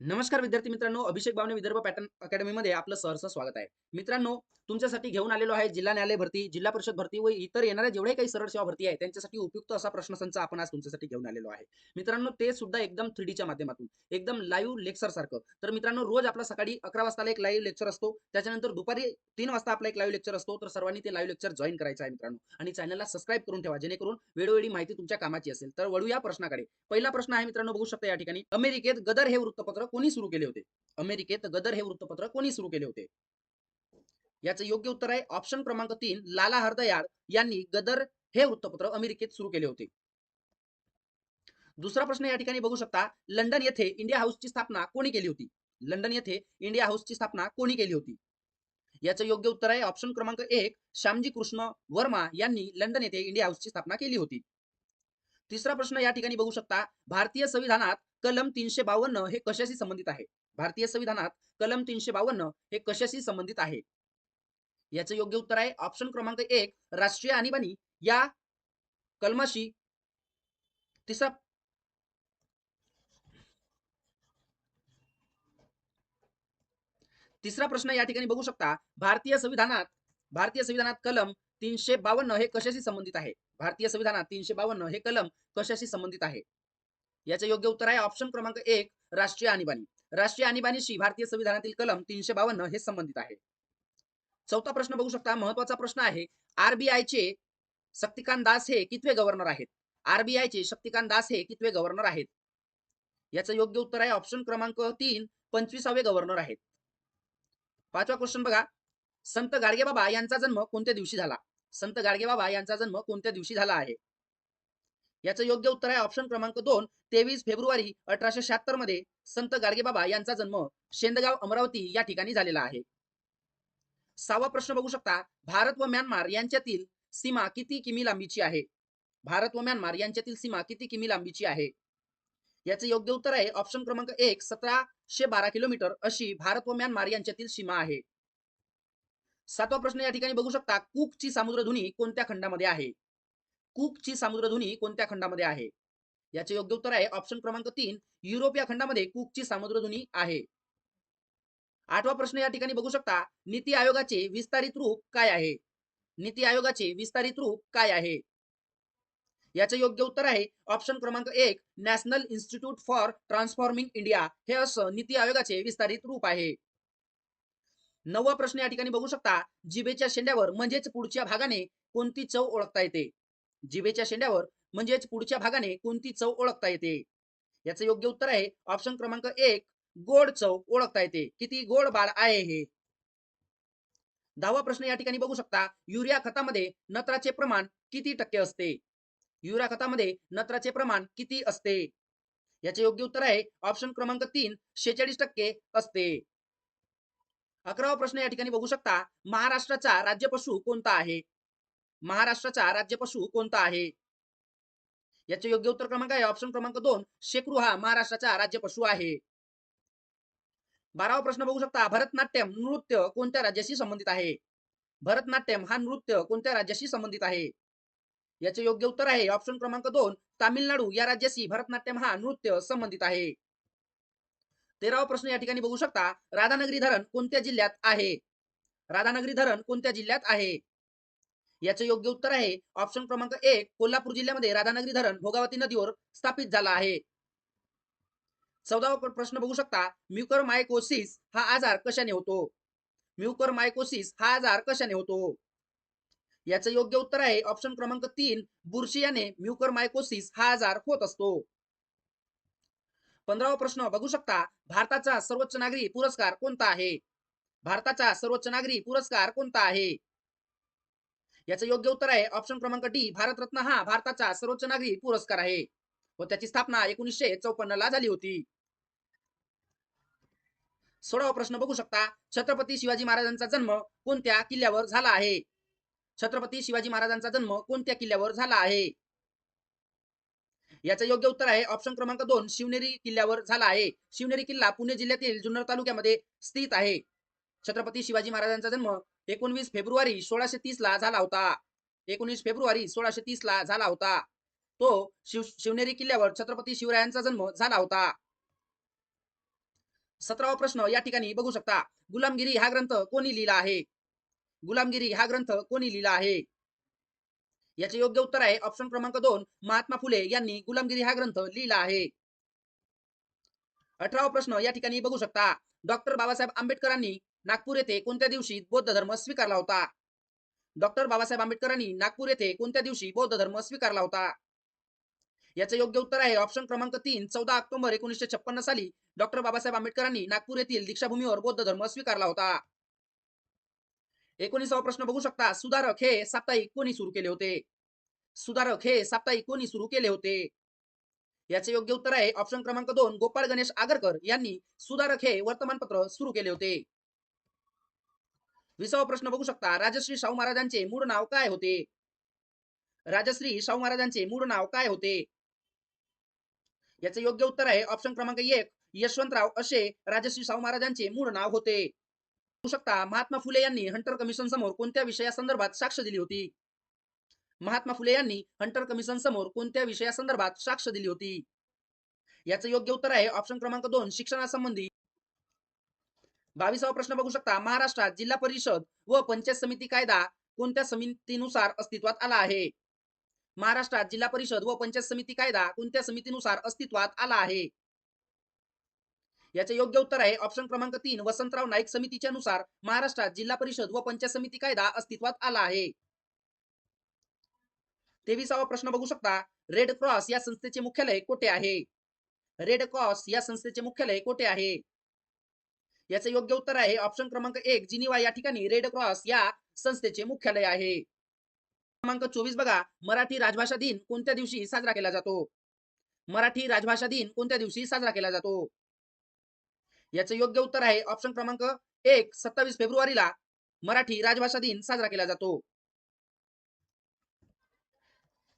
नमस्कार विद्यार्थी मित्रांनो अभिषेक बावने विदर्भ पॅटर्न अकॅडमीमध्ये आपलं सहर्ष स्वागत आहे. मित्रांनो तुमच्यासाठी घेऊन आलेलो आहे जिल्हा न्यायालय भरती जिल्हा परिषद भरती व इतर येणाऱ्या जेवढे काही सरळ सेवा भरती आहे त्यांच्यासाठी उपयुक्त असा प्रश्नसंच आपण आज तुमच्यासाठी घेऊन आलेलो आहे. मित्रांनो ते सुद्धा एकदम थ्रीडीच्या माध्यमातून एकदम लाईव्ह लेक्चर सारखं. तर मित्रांनो रोज आपला सकाळी अकरा वाजताला एक लाईव्ह लेक्चर असतो. त्याच्यानंतर दुपारी तीन वाजता आपला एक लाईव्ह लेक्चर असतो. तर सर्वांनी ते लाईव्ह लेक्चर जॉईन करायचं आहे मित्रांनो. आणि चॅनलला सबस्क्राईब करून ठेवा जेणेकरून वेळोवेळी माहिती तुमच्या कामाची असेल. तर वळू या प्रश्नाकडे. पहिला प्रश्न आहे मित्रांनो बघू शकता या ठिकाणी. अमेरिकेत गदर हे वृत्तपत्र कोणी सुरू केले होते? अमेरिकेत गदर हे वृत्तपत्र कोणी सुरू केले होते? याचं योग्य उत्तर आहे ऑप्शन क्रमांक तीन लाला हरदयाळ यांनी गदर हे वृत्तपत्र अमेरिकेत सुरू केले होते. दुसरा प्रश्न या ठिकाणी बघू शकता लंडन येथे इंडिया हाऊसची स्थापना कोणी केली होती? लंडन येथे इंडिया हाऊसची स्थापना कोणी केली होती? याचं योग्य उत्तर आहे ऑप्शन क्रमांक एक श्यामजी कृष्ण वर्मा यांनी लंडन येथे इंडिया हाऊसची स्थापना केली होती. तिसरा प्रश्न या ठिकाणी बघू शकता. भारतीय संविधानात कलम तीनशे बावन्न हे कशाशी संबंधित आहे? भारतीय संविधानात कलम तीनशे बावन्न हे कशाशी संबंधित आहे? याचं योग्य उत्तर आहे ऑप्शन क्रमांक एक राष्ट्रीय आणीबाणी. या कलमाशी तिसरा तिसरा प्रश्न या ठिकाणी बघू शकता. भारतीय संविधानात भारतीय संविधानात कलम तीनशे बावन्न हे कशाशी संबंधित आहे? भारतीय संविधानात तीनशे बावन्न हे कलम कशाशी संबंधित आहे? याचे योग्य उत्तर आहे ऑप्शन क्रमांक एक राष्ट्रीय आणीबाणी. राष्ट्रीय आणीबाणीशी भारतीय संविधानातील कलम तीनशे बावन्न हे संबंधित आहे. चौथा प्रश्न बघू शकता. महत्त्वाचा प्रश्न आहे आरबीआयचे शक्तिकांत दास हे कितवे गव्हर्नर आहेत? आरबीआयचे शक्तिकांत दास हे कितवे गव्हर्नर आहेत? याचं योग्य उत्तर आहे ऑप्शन क्रमांक तीन पंचवीसावे गव्हर्नर आहेत. पाचवा क्वेश्चन बघा. संत गाडगेबाबा यांचा जन्म कोणत्या दिवशी झाला? संत गाडगेबाबा यांचा जन्म कोणत्या दिवशी झाला आहे? याचं योग्य उत्तर आहे ऑप्शन क्रमांक दोन तेवीस फेब्रुवारी अठराशे शहात्तरमध्ये संत गाडगेबाबा यांचा जन्म शेंदगाव अमरावती या ठिकाणी झालेला आहे. सहावा प्रश्न बघू शकता भारत व म्यानमार यांच्यातील सीमा किती किमी लांबीची आहे? भारत व म्यानमार यांच्यातील सीमा किती किमी लांबीची आहे? याचं योग्य उत्तर आहे ऑप्शन क्रमांक एक सतराशे बारा किलोमीटर अशी भारत व म्यानमार यांच्यातील सीमा आहे. सातवा प्रश्न या ठिकाणी बघू शकता. कुकची सामुद्रधुनी कोणत्या खंडामध्ये आहे? कुकची सामुद्रधुनी कोणत्या खंडामध्ये आहे? याचे योग्य उत्तर आहे ऑप्शन क्रमांक तीन युरोप या खंडामध्ये कुकची सामुद्रधुनी आहे. आठवा प्रश्न या ठिकाणी बघू शकता नीती आयोगाचे विस्तारित रूप काय आहे? नीती आयोगाचे विस्तारित रूप काय आहे? याचे योग्य उत्तर आहे ऑप्शन क्रमांक एक national institute for transforming India. हे असं नीती आयोगाचे विस्तारित रूप आहे. नववा प्रश्न या ठिकाणी बघू शकता. जिबेच्या शेंड्यावर म्हणजेच पुढच्या भागाने कोणती चव ओळखता येते? जिबेच्या शेंड्यावर म्हणजेच पुढच्या भागाने कोणती चव ओळखता येते? याचं योग्य उत्तर आहे. ऑप्शन क्रमांक एक गोड चव ओळखता येते. किती गोड बाळ आहे हे? दहावा प्रश्न या ठिकाणी बघू शकता. युरिया खतामध्ये नत्राचे प्रमाण किती टक्के असते? युरिया खतामध्ये नत्राचे प्रमाण किती असते? याचे योग्य उत्तर आहे. ऑप्शन क्रमांक तीन शेचाळीस टक्के असते. अकरावा प्रश्न या ठिकाणी बघू शकता. महाराष्ट्राचा राज्य पशु कोणता आहे? महाराष्ट्राचा राज्य पशु कोणता आहे? याचे योग्य उत्तर क्रमांक आहे. ऑप्शन क्रमांक दोन शेकरू हा महाराष्ट्राचा राज्य पशु आहे. बारावा प्रश्न बघू शकता. भरतनाट्यम नृत्य कोणत्या राज्याशी संबंधित आहे? भरतनाट्यम हा नृत्य कोणत्या राज्याशी संबंधित आहे? याचे योग्य उत्तर आहे. ऑप्शन क्रमांक दोन तामिळनाडू या राज्याशी भरतनाट्यम हा नृत्य संबंधित आहे. तेरावा प्रश्न या ठिकाणी बघू शकता. राधानगरी धरण कोणत्या जिल्ह्यात आहे? राधानगरी धरण कोणत्या जिल्ह्यात आहे? याचे योग्य उत्तर आहे. ऑप्शन क्रमांक एक कोल्हापूर जिल्ह्यामध्ये राधानगरी धरण भोगावती नदीवर स्थापित झाला आहे. चौदावा प्रश्न बघू शकता. म्युकर मायकोसिस हा आजार कशाने होतो? म्युकर मायकोसिस हा आजार कशाने होतो? याचं योग्य उत्तर आहे. ऑप्शन क्रमांक तीन बुरशी याने म्युकर मायकोसिस हा आजार होत असतो. पंधरावा प्रश्न. बघू शकता भारताचा सर्वोच्च नागरी पुरस्कार कोणता आहे? भारताचा सर्वोच्च नागरी पुरस्कार कोणता आहे? याचं योग्य उत्तर आहे ऑप्शन क्रमांक डी भारतरत्न हा भारताचा सर्वोच्च नागरी पुरस्कार आहे. व त्याची स्थापना एकोणीसशे चौपन्न ला झाली होती. सोळावा प्रश्न बघू शकता. छत्रपती शिवाजी महाराजांचा जन्म कोणत्या किल्ल्यावर झाला आहे? छत्रपती शिवाजी महाराजांचा जन्म कोणत्या किल्ल्यावर झाला आहे? याचं योग्य उत्तर आहे. ऑप्शन क्रमांक दोन शिवनेरी किल्ल्यावर झाला आहे. शिवनेरी किल्ला पुणे जिल्ह्यातील जुन्नर तालुक्यामध्ये स्थित आहे. छत्रपती शिवाजी महाराजांचा जन्म एकोणवीस फेब्रुवारी सोळाशे तीस ला झाला होता. एकोणीस फेब्रुवारी सोळाशे तीस ला झाला होता. तो शिव शिवनेरी किल्ल्यावर छत्रपती शिवरायांचा जन्म झाला होता. सतरावा प्रश्न या ठिकाणी बघू शकता. गुलामगिरी हा ग्रंथ कोणी लिहिला आहे? गुलामगिरी हा ग्रंथ कोणी लिहिला आहे? याचे योग्य उत्तर आहे. ऑप्शन क्रमांक दोन महात्मा फुले यांनी गुलामगिरी हा ग्रंथ लिहिला आहे. अठरावा प्रश्न या ठिकाणी बघू शकता. डॉक्टर बाबासाहेब आंबेडकरांनी नागपूर येथे कोणत्या दिवशी बौद्ध धर्म स्वीकारला होता? डॉक्टर बाबासाहेब आंबेडकरांनी नागपूर येथे कोणत्या दिवशी बौद्ध धर्म स्वीकारला होता? याचे योग्य उत्तर आहे. ऑप्शन क्रमांक तीन चौदा ऑक्टोबर एकोणीसशे छप्पन्न साली डॉक्टर बाबासाहेब आंबेडकरांनी नागपूर येथील दीक्षाभूमीवर बौद्ध धर्म स्वीकारला होता. एकोणीसावा प्रश्न बघू शकता. सुधारक हे साप्ताहिक कोणी सुरू केले होते? सुधारक हे साप्ताहिक कोणी सुरू केले होते? याचे योग्य उत्तर आहे ऑप्शन क्रमांक दोन गोपाळ गणेश आगरकर यांनी सुधारक हे वर्तमानपत्र सुरू केले होते. विसावा प्रश्न बघू शकता. राजश्री शाहू महाराजांचे मूळ नाव काय होते? राजश्री शाहू महाराजांचे मूळ नाव काय होते? याचे योग्य उत्तर आहे ऑप्शन क्रमांक एक यशवंतराव असे राजश्री शाहू महाराजांचे मूळ नाव होते. बघू शकता? महात्मा फुले यांनी हंटर कमिशन समोर कोणत्या विषयासंदर्भात साक्ष दिली होती? महात्मा फुले यांनी हंटर कमिशन समोर कोणत्या विषयासंदर्भात साक्ष दिली होती? याचं योग्य उत्तर आहे ऑप्शन क्रमांक दोन शिक्षणासंबंधी. बावीसावा प्रश्न बघू शकता. महाराष्ट्रात जिल्हा परिषद व पंचायत समिती कायदा कोणत्या समितीनुसार अस्तित्वात आला आहे? महाराष्ट्रात जिल्हा परिषद व पंचायत समिती कायदा कोणत्या समितीनुसार अस्तित्वात आला आहे? याचे योग्य उत्तर आहे ऑप्शन क्रमांक तीन वसंतराव नाईक समितीच्या नुसार महाराष्ट्रात जिल्हा परिषद व पंचायत समिती कायदा अस्तित्वात आला आहे. तेविसावा प्रश्न बघू शकता. रेड क्रॉस या संस्थेचे मुख्यालय कोठे आहे? रेड क्रॉस या संस्थेचे मुख्यालय कोठे आहे? याचे योग्य उत्तर आहे ऑप्शन क्रमांक एक जिनिवा या ठिकाणी रेड क्रॉस या संस्थेचे मुख्यालय आहे. क्रमांक चोवीस बघा. मराठी राजभाषा दिन कोणत्या दिवशी साजरा केला जातो? मराठी राजभाषा दिन कोणत्या दिवशी साजरा केला जातो? याचे योग्य उत्तर आहे. ऑप्शन क्रमांक एक सत्तावीस फेब्रुवारीला मराठी राजभाषा दिन साजरा केला जातो.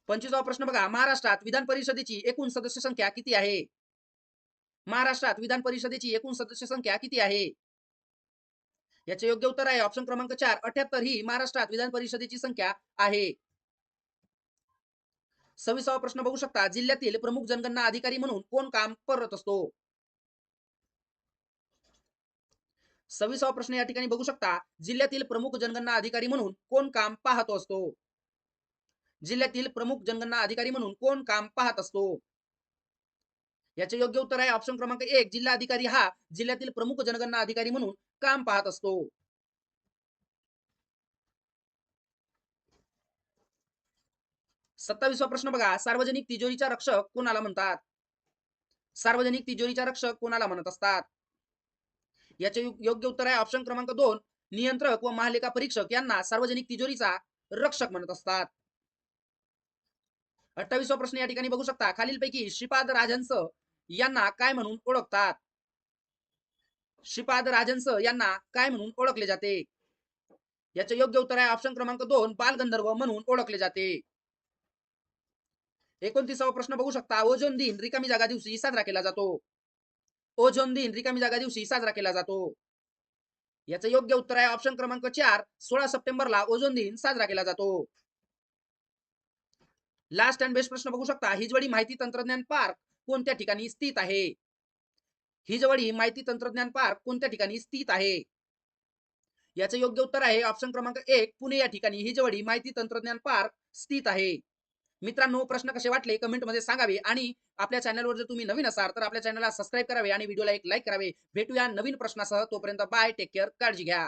पंचवीसावा प्रश्न बघा. महाराष्ट्रात विधान परिषदेची एकूण सदस्य संख्या किती आहे? महाराष्ट्रात विधान परिषदेची एकूण सदस्य संख्या किती आहे? याचे योग्य उत्तर आहे. ऑप्शन क्रमांक चार अठ्याहत्तर ही महाराष्ट्रात विधान परिषदेची संख्या आहे. सव्वीसावा प्रश्न बघू शकता. जिल्ह्यातील प्रमुख जनगणना अधिकारी म्हणून कोण काम करत असतो? सव्वीसावा प्रश्न या ठिकाणी बघू शकता. जिल्ह्यातील प्रमुख जनगणना अधिकारी म्हणून कोण काम पाहतो असतो? जिल्ह्यातील प्रमुख जनगणना अधिकारी म्हणून कोण काम पाहत असतो? याचे योग्य उत्तर आहे ऑप्शन क्रमांक एक. जिल्हा अधिकारी हा जिल्ह्यातील प्रमुख जनगणना अधिकारी म्हणून काम पाहत असतो. सत्तावीसवा प्रश्न बघा. सार्वजनिक तिजोरीचा रक्षक कोणाला म्हणतात? सार्वजनिक तिजोरीचा रक्षक कोणाला म्हणत असतात? याचे योग्य उत्तर आहे ऑप्शन क्रमांक दोन नियंत्रक व महालेखा परीक्षक यांना सार्वजनिक तिजोरीचा रक्षक म्हणत असतात. अठ्ठावीसवा प्रश्न या ठिकाणी बघू शकता. खालीलपैकी श्रीपाद राजहंस यांना काय म्हणून ओळखतात? श्रीपाद राजहंस यांना काय म्हणून ओळखले जाते? याचे योग्य उत्तर आहे ऑप्शन क्रमांक दोन बालगंधर्व म्हणून ओळखले जाते. एकोणतीसावा प्रश्न बघू शकता. ओझोन दिन रिकामी जागा दिवशी साजरा केला जातो. ओझोन दिन रिकामी जागा दिवशी साजरा केला जातो. याचं योग्य उत्तर आहे ऑप्शन क्रमांक चार सोळा सप्टेंबरला ओझोन दिन साजरा केला जातो. लास्ट अँड बेस्ट प्रश्न बघू शकता. हिजवडी माहिती तंत्रज्ञान पार्क कोणत्या ठिकाणी स्थित आहे? हिजवडी माहिती तंत्रज्ञान पार्क कोणत्या ठिकाणी स्थित आहे? याचं योग्य उत्तर आहे ऑप्शन क्रमांक एक पुणे या ठिकाणी हिजवडी माहिती तंत्रज्ञान पार्क स्थित आहे. मित्रांनो प्रश्न कसे वाटले? कमेंटमध्ये सांगावे. आणि आपल्या चॅनलवर जर तुम्ही नवीन असाल तर आपल्या चॅनलला सबस्क्राईब करावे आणि व्हिडिओला एक लाईक करावे. भेटूया नवीन प्रश्नासह. तोपर्यंत बाय टेक केअर काळजी घ्या.